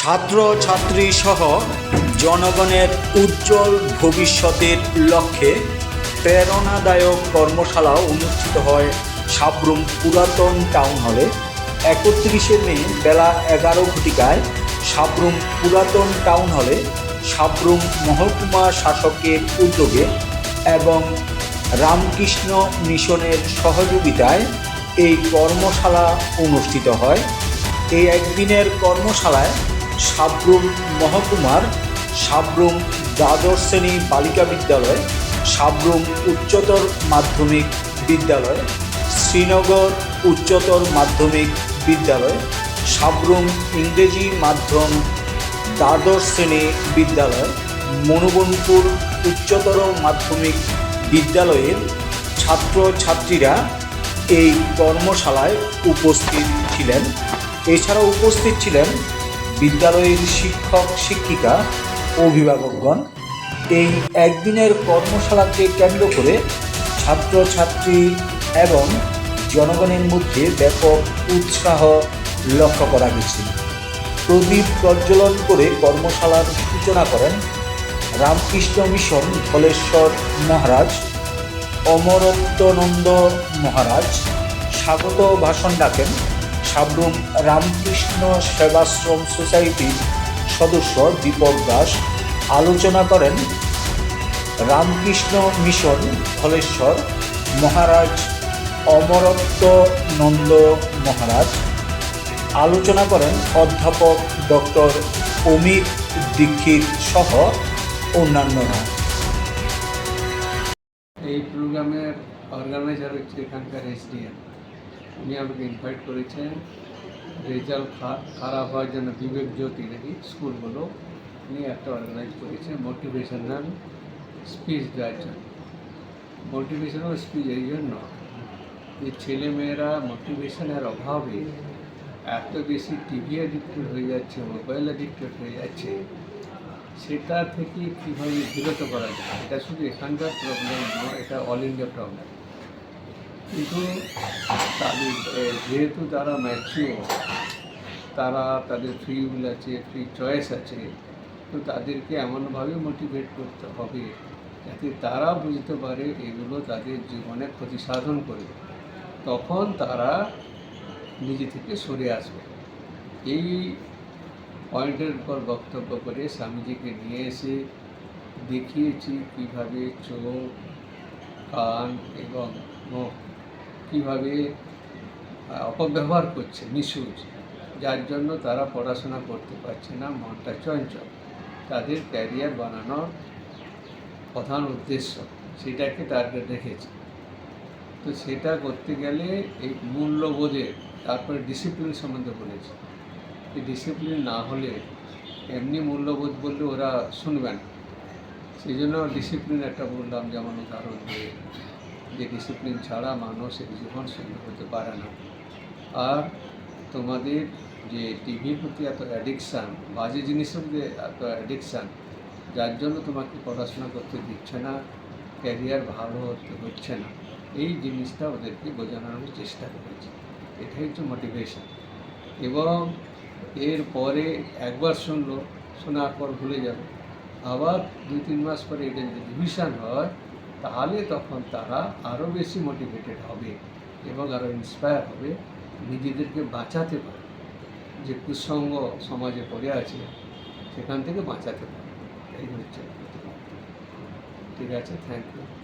ছাত্র ছাত্রী সহ জনগণের উজ্জ্বল ভবিষ্যতের লক্ষ্যে প্রেরণাদায়ক কর্মশালা অনুষ্ঠিত হয় সাবরুম পুরাতন টাউন হলে। একত্রিশে মে বেলা এগারো ঘটিকায় সাবরুম পুরাতন টাউন হলে সাবরুম মহকুমা শাসকের উদ্যোগে এবং রামকৃষ্ণ মিশনের সহযোগিতায় এই কর্মশালা অনুষ্ঠিত হয়। এই একদিনের কর্মশালায় সাবরুম মহকুমার সাবরুম দ্বাদশ শ্রেণি বালিকা বিদ্যালয়, সাবরুম উচ্চতর মাধ্যমিক বিদ্যালয়, শ্রীনগর উচ্চতর মাধ্যমিক বিদ্যালয়, সাবরুম ইংরেজি মাধ্যম দ্বাদশ শ্রেণি বিদ্যালয়, মনুবনপুর উচ্চতর মাধ্যমিক বিদ্যালয়ের ছাত্রছাত্রীরা এই কর্মশালায় উপস্থিত ছিলেন। এছাড়াও উপস্থিত ছিলেন বিদ্যালয়ের শিক্ষক, শিক্ষিকা, অভিভাবকগণ এই একদিনের কর্মশালাকে কেন্দ্র করে ছাত্রছাত্রী এবং জনগণের মধ্যে ব্যাপক উৎসাহ লক্ষ্য করা গেছে। প্রদীপ প্রজ্বলন করে কর্মশালার সূচনা করেন রামকৃষ্ণ মিশন ধলেশ্বর মহারাজ অমরত্বনন্দ মহারাজ, স্বাগত ভাষণ ডাকেন সাবরুম রামকৃষ্ণ সেবাশ্রম সোসাইটির সদস্য দীপক দাস। আলোচনা করেন রামকৃষ্ণ মিশন ধলেশ্বর মহারাজ অমরত্ব নন্দ মহারাজ। আলোচনা করেন অধ্যাপক ডক্টর অমিত দীক্ষিত সহ অন্যান্যরা। এই প্রোগ্রামের অর্গানাইজার হচ্ছে এখানকার এসডিএম উনি আমাকে ইনভাইট করেছেন। রেজাল্ট খারাপ হওয়ার জন্য বিবেক জ্যোতি নাকি স্কুলগুলো উনি একটা অর্গানাইজ করেছেন মোটিভেশনাল স্পিচ দেওয়ার জন্য। মোটিভেশনাল স্পিচ এই জন্য যে ছেলেমেয়েরা মোটিভেশনের অভাবে এত বেশি টিভি অ্যাডিক্টেড হয়ে যাচ্ছে মোবাইল অ্যাডিক্টেড হয়ে যাচ্ছে, সেটা থেকে কীভাবে বিরত করা যায়? এটা শুধু এখানকার প্রবলেম নয়, এটা অল ইন্ডিয়া প্রবলেম কিন্তু তাদের যেহেতু তারা ম্যাচিওর তারা তাদের ফ্রি উইল আছে ফ্রি চয়েস আছে, তো তাদেরকে এমনভাবে মোটিভেট করতে হবে যাতে তারা বুঝতে পারে এগুলো তাদের জীবনে ক্ষতি সাধন করবে তখন তারা নিজে থেকে সরে আসবে। এই পয়েন্টের উপর বক্তব্য করে স্বামীজিকে নিয়ে এসে দেখিয়েছি কীভাবে চোখ, কান এবং মুখ কীভাবে অপব্যবহার করছে মিসইউজ যার জন্য তারা পড়াশোনা করতে পারছে না, মনটা চঞ্চল। তাদের ক্যারিয়ার বানানোর প্রধান উদ্দেশ্য, সেটাকে টার্গেট রেখেছে। তো সেটা করতে গেলে এই মূল্যবোধের, তারপরে ডিসিপ্লিন সম্বন্ধে বলেছে। এই ডিসিপ্লিন না হলে এমনি মূল্যবোধ বললে ওরা শুনবে না। সেই জন্য ডিসিপ্লিন একটা বললাম, যেমন উদাহরণ দিয়ে। যে ডিসিপ্লিন ছাড়া মানুষ এই জীবন সুন্দর হতে পারে না। আর তোমাদের যে টিভির প্রতি এত অ্যাডিকশান বাজে জিনিসের প্রতি এত অ্যাডিকশান যার জন্য তোমাকে পড়াশোনা করতে দিচ্ছে না ক্যারিয়ার ভালো হতে হচ্ছে না, এই জিনিসটা ওদেরকে বোঝানোর চেষ্টা করেছি। এটাই হচ্ছে মোটিভেশন এবং এর পরে একবার শুনলো, শোনার পর ভুলে যাবে। আবার দুই তিন মাস পরে এটা যদি রিভিশন হয় তাহলে তখন তারা আরও বেশি মোটিভেটেড হবে এবং আরও ইন্সপায়ার হবে নিজেদেরকে বাঁচাতে পারে। যে কুসঙ্গ সমাজে পড়ে আছে, সেখান থেকে বাঁচাতে পারে। এই হচ্ছে। ঠিক আছে? Thank you